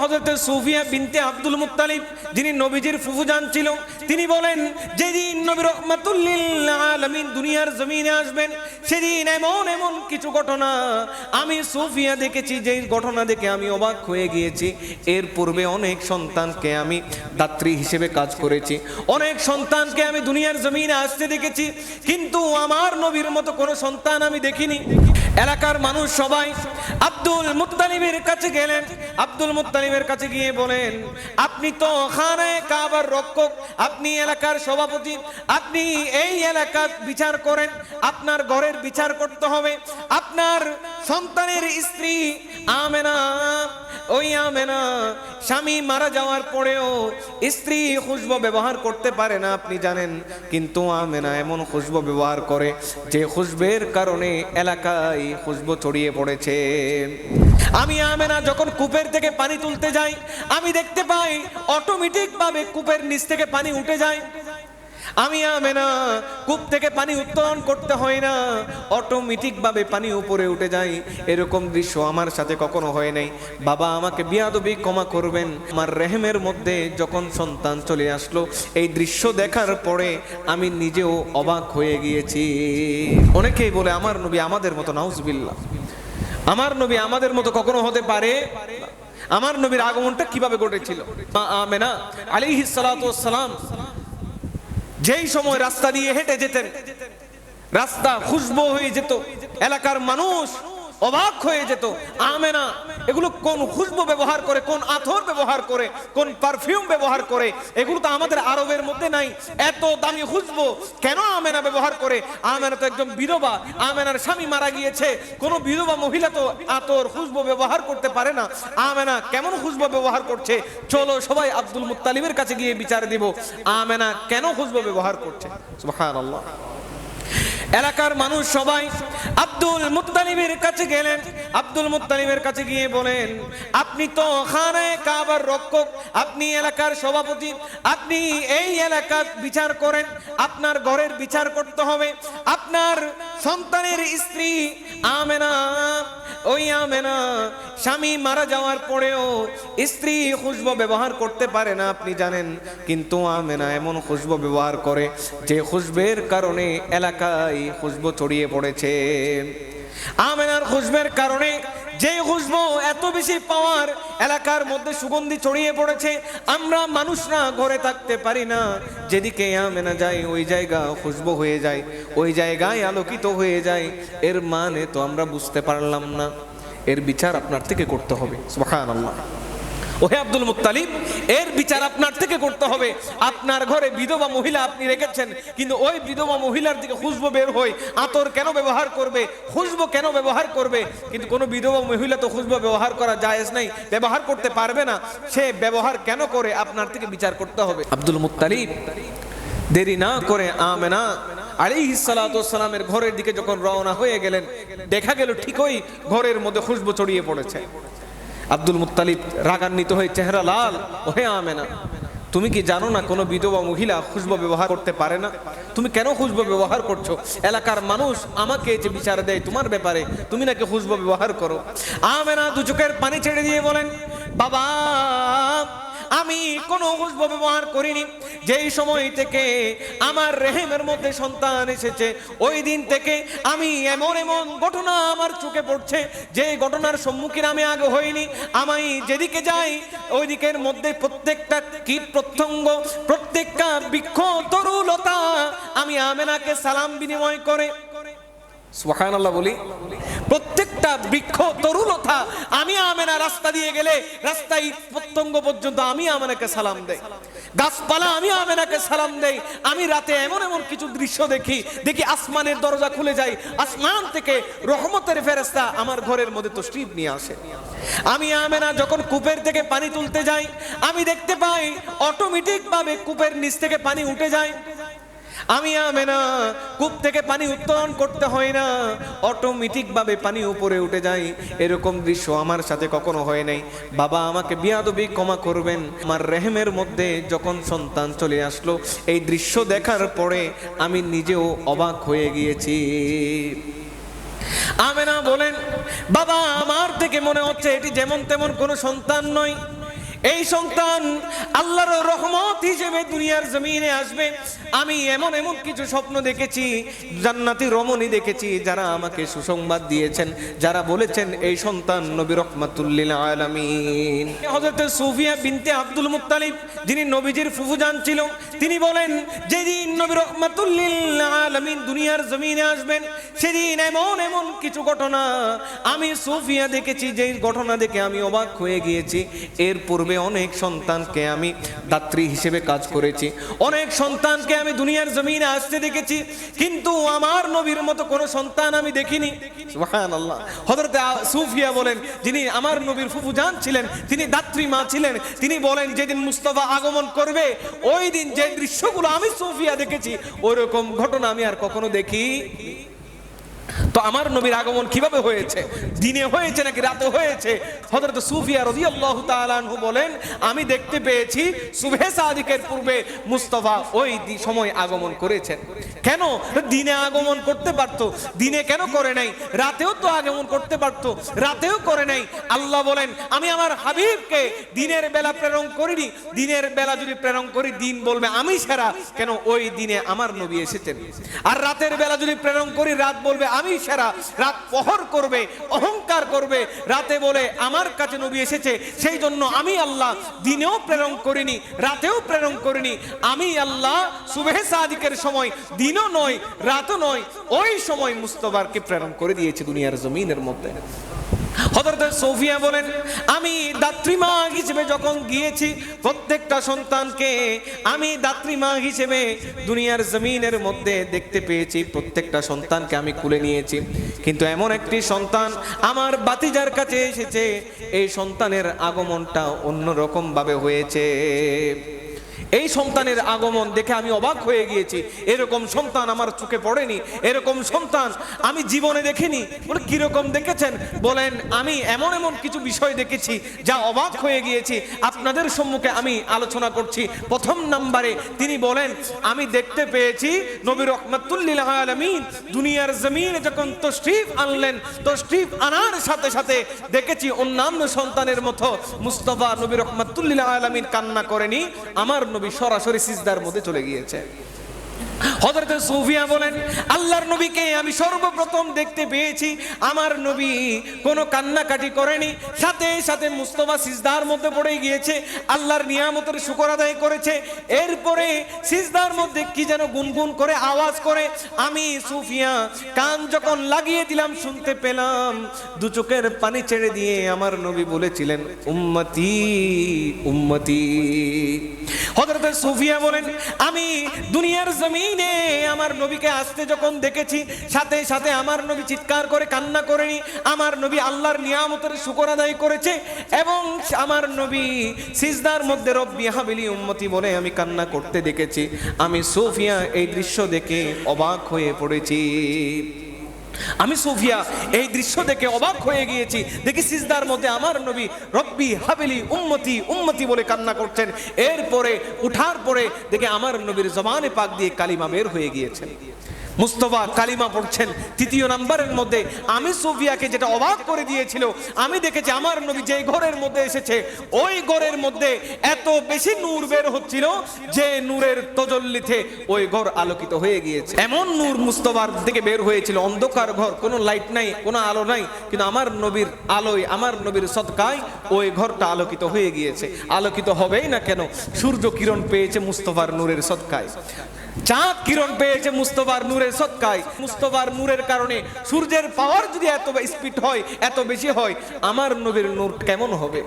হজরত সুফিয়া বিনতে Abdul Muttalib, যিনি নবীজির ফুফুজান ছিল, তিনি বলেন, যেদিন নবী রহমাতুল্লিল আলামিন দুনিয়ার জমিনে আসবেন, সেদিন এমন এমন কিছু ঘটনা আমি সুফিয়া দেখেছি যেই ঘটনা দেখে আমি অবাক হয়ে গিয়েছি। এর পূর্বে অনেক সন্তানকে আমি দাত্রী হিসেবে কাজ করেছি, অনেক সন্তানকে আমি দুনিয়ার জমিনে আসতে দেখেছি, কিন্তু আমার নবীর মতো কোনো সন্তান আমি দেখিনি। এলাকার মানুষ সবাই আব্দুল মুত্তালিবের কাছে গেলেন। আব্দুল মুত্তালিবের কাছে গিয়ে বলেন, আপনি তো খানায় কাবার রক্ষক, আপনি এলাকার সভাপতি, আপনি এই এলাকার বিচার করেন, আপনার ঘরের বিচার করতে হবে, আপনার সন্তানের স্ত্রী আমেনা, ওই আমেনা স্বামী মারা যাওয়ার পরেও স্ত্রী খুশবো ব্যবহার করতে পারে না, আপনি জানেন। কিন্তু আমেনা এমন খুশবো ব্যবহার করে যে খুশবের কারণে এলাকায় খুশবো ছড়িয়ে পড়েছে। আমি আমেনা যখন কূপের থেকে পানি তুলতে যাই, আমি দেখতে পাই অটোমেটিক ভাবে কূপের নিচ থেকে পানি উঠে যায়। আমি আমে না কূপ থেকে পানি উত্তোলন করতে হয় না। অটোমেটিক ভাবে পানি উপরে উঠে যায়। এরকম দৃশ্য আমার সাথে কখনো হয় নাই। বাবা আমাকে বিয়াদবি ক্ষমা করবেন। আমার রেহেমের মধ্যে যখন সন্তান চলে আসলো, এই দৃশ্য দেখার পরে আমি নিজেও অবাক হয়ে গিয়েছি। অনেকেই বলে, আমার নবী আমাদের মতো নাউজবিল্লা আমার নবী আমাদের মতো কখনো হতে পারে? আমার নবীর আগমনটা কীভাবে ঘটেছিল? আমেনা ওয়াস সালাম যেই সময় রাস্তা দিয়ে হেঁটে যেতেন, রাস্তা খুশবো হয়ে যেত, এলাকার মানুষ অবাক হয়ে যেত, আমেনা এগুলো কোন খুশবো ব্যবহার করে, কোন আথর ব্যবহার করে, কোন পারফিউম ব্যবহার করে, এগুলো তো আমাদের আরবের মধ্যে নাই। এত দামি খুশবো কেন আমেনা ব্যবহার করে? আমেনা তো একদম বিধবা, আমেনার স্বামী মারা গিয়েছে। কোন বিধবা মহিলা তো আতর খুশবো ব্যবহার করতে পারে না। আমেনা কেমন খুশবো ব্যবহার করছে? চলো সবাই আব্দুল মুত্তালিবের কাছে গিয়ে বিচার দিব। আমেনা কেন খুশবো ব্যবহার করছে? সুবহানাল্লাহ। এলাকার মানুষ সবাই আব্দুল মুত্তালিবের কাছে গেলেন। আব্দুল মুত্তালিবের কাছে গিয়ে বলেন, আপনি তো কাবার রক্ষক, আপনি এলাকার সভাপতি, আপনি এই এলাকার বিচার করেন, আপনার ঘরের বিচার করতে হবে, আপনার সন্তানের স্ত্রী আমেনা ওই আমেনা, স্বামী মারা যাওয়ার পরেও স্ত্রী খুশবো ব্যবহার করতে পারে না, আপনি জানেন। কিন্তু আমেনা এমন খুশবো ব্যবহার করে যে খুশবের কারণে এলাকায় খুশবো ছড়িয়ে পড়েছে। আমেনার খুশবের কারণে যে খুশবো এত বেশি পাওয়ার, এলাকার মধ্যে সুগন্ধি ছড়িয়ে পড়েছে, আমরা মানুষরা ঘরে থাকতে পারি না। যেদিকে আমে না যাই, ওই জায়গা খুশবো হয়ে যায়, ওই জায়গায় আলোকিত হয়ে যায়। এর মানে তো আমরা বুঝতে পারলাম না। এর বিচার আপনার থেকে করতে হবে। সুবহানাল্লাহ। ওহে আব্দুল মুত্তালিব, এর বিচার আপনার থেকে করতে হবে। আপনার ঘরে বিধবা মহিলা আপনি রেখেছেন, কিন্তু ওই বিধবা মহিলার দিকে খুশবো বের হয় আতর কেন ব্যবহার করবে, খুশবো কেন ব্যবহার করবে? কিন্তু কোনো বিধবা মহিলা তো খুশবো ব্যবহার করা জায়েজ নাই, ব্যবহার করতে পারবে না। সে ব্যবহার কেন করে? আপনার থেকে বিচার করতে হবে। আব্দুল মুত্তালিব, দেরি না করে আমেনা সালাতু সালামের ঘরের দিকে যখন রওনা হয়ে গেলেন, দেখা গেল ঠিকই ঘরের মধ্যে খুশবু ছড়িয়ে পড়েছে। আব্দুল মুতালিব রাগান্বিত হয়ে চেহারা লাল। ওহে আমেনা, তুমি কি জানো না কোনো বিধবা মহিলা খুশবো ব্যবহার করতে পারে না? তুমি কেন খুশবো ব্যবহার করছ? এলাকার মানুষ আমাকে যে বিচার দেয় তোমার ব্যাপারে তুমি নাকি খুশবো ব্যবহার করো। আমেনা দু চোখের পানি ছেড়ে দিয়ে বলেন, বাবা! আমি কোনো খুশবো ব্যবহার করিনি। যেই সময় থেকে আমার রেহেমের মধ্যে সন্তান এসেছে, ওই দিন থেকে আমি এমন এমন ঘটনা আমার চোখে পড়ছে, যে ঘটনার সম্মুখীন আমি আগে হইনি। আমি যেদিকে যাই ওই দিকের মধ্যে প্রত্যেকটা কীট প্রত্যঙ্গ, প্রত্যেকটা বৃক্ষ, তরুলতা আমি আমেনাকে সালাম বিনিময় করে। সুহান বলি। প্রত্যেকটা বৃক্ষ তরুলতা আমি আমেনা রাস্তা দিয়ে গেলে রাস্তায় প্রত্যঙ্গ পর্যন্ত আমি আমেনাকে সালাম দেই। গাছপালা আমি আমেনাকে সালাম দেই। আমি রাতে এমন এমন কিছু দৃশ্য দেখি দেখি আসমানের দরজা খুলে যায়, আসমান থেকে রহমতের ফেরেস্তা আমার ঘরের মধ্যে তো স্ট্রিপ নিয়ে আসে। আমি আমেনা যখন কূপের থেকে পানি তুলতে যাই, আমি দেখতে পাই অটোমেটিকভাবে কূপের নিচ থেকে পানি উঠে যায়। আমি আমেনা কূপ থেকে পানি উত্তোলন করতে হয় না। অটোমেটিক ভাবে পানি উপরে উঠে যায়। এরকম দৃশ্য আমার সাথে কখনো হয় নাই। বাবা আমাকে বিয়াদবি ক্ষমা করবেন। আমার রেহেমের মধ্যে যখন সন্তান চলে আসলো, এই দৃশ্য দেখার পরে আমি নিজেও অবাক হয়ে গিয়েছি। আমেনা বলেন, বাবা, আমার থেকে মনে হচ্ছে এটি যেমন তেমন কোনো সন্তান নয়। এই সন্তান আল্লাহর রহমত হিসেবে দুনিয়ার জমিনে আসবে। আমি এমন এমন কিছু স্বপ্ন দেখেছি, জান্নাতি রমণী দেখেছি, যারা আমাকে সুসংবাদ দিয়েছেন, যারা বলেছেন, এই সন্তান নবী রহমাতুল্লিল আলামিন। হযরত সুফিয়া বিনতে আব্দুল মুত্তালিব, যিনি নবীজির ফুফুজান ছিল, তিনি বলেন, যেদিন নবী রহমাতুল্লিল আলামিন দুনিয়ার জমিনে আসবেন, সেদিন এমন এমন কিছু ঘটনা আমি সুফিয়া দেখেছি, যেই ঘটনা দেখে আমি অবাক হয়ে গিয়েছি। এর পূর্বে অনেক সন্তানকে আমি দাত্রী হিসেবে কাজ করেছি। অনেক সন্তানকে আমি দুনিয়ার জমিনে আসতে দেখেছি, কিন্তু আমার নবীর মতো কোনো সন্তান আমি দেখিনি। হযরত সুফিয়া বলেন, যিনি আমার নবীর ফুফুজান ছিলেন, তিনি দাত্রী মা ছিলেন, তিনি বলেন, যেদিন মুস্তফা আগমন করবে, ওই দিন যে দৃশ্যগুলো আমি সুফিয়া দেখেছি ওইরকম ঘটনা আমি আর কখনো দেখি তো আমার নবীর আগমন কীভাবে হয়েছে? দিনে হয়েছে নাকি রাতে হয়েছে? হযরত সুফিয়া রাদিয়াল্লাহু তাআলা আনহু বলেন, আমি দেখতে পেয়েছি সুবহে সাদিকের পূর্বে মুস্তাফা ওই সময় আগমন করেছেন। কেন? দিনে আগমন করতে পারতো, দিনে কেন করে নাই? রাতেও তো আগমন করতে পারতো, রাতেও করে নাই। আল্লাহ বলেন, আমি আমার হাবিবকে দিনের বেলা প্রেরণ করিনি। দিনের বেলা যদি প্রেরণ করি, দিন বলবে, আমি সেরা। কেন? ওই দিনে আমার নবী এসেছেন। আর রাতের বেলা যদি প্রেরণ করি, রাত বলবে আমি সেরা। রাত পহর করবে, অহংকার করবে। রাতে বলে, আমার কাছে নবী এসেছে, সেই জন্য আমি আল্লাহ দিনেও প্রেরণ করিনি, রাতেও প্রেরণ করিনি। আমি আল্লাহ সুবেহে সাদিকের সময়, দিনও নয়, রাতও নয়, ওই সময় মুস্তফারকে প্রেরণ করে দিয়েছে দুনিয়ার জমিনের মধ্যে। হযরত সোফিয়া বলেন, আমি দাত্রীমা হিসেবে যখন গিয়েছি, প্রত্যেকটা সন্তানকে আমি দাত্রীমা হিসেবে দুনিয়ার জমিনের মধ্যে দেখতে পেয়েছি। প্রত্যেকটা সন্তানকে আমি কুলে নিয়েছি। কিন্তু এমন একটি সন্তান আমার বাতিজার কাছে এসেছে। এই সন্তানের আগমনটা অন্যরকমভাবে হয়েছে। এই সন্তানের আগমন দেখে আমি অবাক হয়ে গিয়েছি। এরকম সন্তান আমার চোখে পড়েনি। এরকম সন্তান আমি জীবনে দেখিনি। বলে, কীরকম দেখেছেন? বলেন, আমি এমন এমন কিছু বিষয় দেখেছি যা অবাক হয়ে গিয়েছি। আপনাদের সম্মুখে আমি আলোচনা করছি। প্রথম নাম্বারে তিনি বলেন, আমি দেখতে পেয়েছি নবী রহমাতুল্লিল আলমিন দুনিয়ার জমিনে যখন তশরিফ আনলেন, তশরিফ আনার সাথে সাথে দেখেছি অন্যান্য সন্তানের মতো মুস্তফা নবী রহমাতুল্লিল আলমিন কান্না করেনি, আমার নবী সরাসরি সিজদার মধ্যে চলে গিয়েছে। হযরত সুফিয়া বলেন, আল্লাহর নবীকে আমি সর্বপ্রথম দেখতে পেয়েছি। আমার নবী কোনো কান্নাকাটি করেনি। সাথে সাথে মুস্তফা সিজদার মধ্যে পড়ে গিয়েছে। আল্লাহর নিয়ামতের শুকর আদায় করেছে। এরপরে সিজদার মধ্যে কি যেন গুনগুন করে আওয়াজ করে। আমি সুফিয়া কান যখন লাগিয়ে দিলাম, শুনতে পেলাম। দু চোখের পানি ছেড়ে দিয়ে আমার নবী বলেছিলেন, উম্মতি উম্মতি। হযরত সুফিয়া বলেন, আমি দুনিয়ার জমিনে আমার নবীকে আসতে যখন দেখেছি, সাথে সাথে আমার নবী চিৎকার করে, কান্না করেনি আমার নবী আল্লাহর নিয়ামতের শুকর আদায় করেছে এবং আমার নবী সিজদার মধ্যে রব্বি হাবিলি উন্মতি বলে আমি কান্না করতে দেখেছি। আমি সোফিয়া এই দৃশ্য দেখে অবাক হয়ে পড়েছি। আমি সোফিয়া, এই দৃশ্য দেখে অবাক হয়ে গিয়েছি। দেখি সিজদার মধ্যে আমার নবী রব্বি হাবিলি উম্মতি উম্মতি বলে কান্না করছেন। এরপরে, উঠার পরে দেখে আমার নবীর জমানে পাক দিয়ে কালিমা বের হয়ে গিয়েছে। মুস্তফা কালিমা পড়ছেন। তৃতীয় নাম্বারের মধ্যে আমি সোফিয়াকে যেটা অবাক করে দিয়েছিল, আমি দেখেছি আমার নবী যে ঘরের মধ্যে এসেছে, ওই ঘরের মধ্যে এত বেশি নূর বের হচ্ছিল যে নূরের তজল্লিতে ওই ঘর আলোকিত হয়ে গিয়েছে। এমন নূর মুস্তফার থেকে বের হয়েছিল। অন্ধকার ঘর, কোনো লাইট নাই, কোনো আলো নাই, কিন্তু আমার নবীর আলোয়, আমার নবীর সৎকায় ওই ঘরটা আলোকিত হয়ে গিয়েছে। আলোকিত হবেই না কেন? সূর্য কিরণ পেয়েছে মুস্তফার নূরের সৎকায় চাঁদ কিরণ পেয়েছে মুস্তফার নূরের সৎকায়। মুস্তফার নূরের কারণে সূর্যের পাওয়ার যদি এত স্পিড হয়, এত বেশি হয়, আমার নবীর নূর কেমন হবে?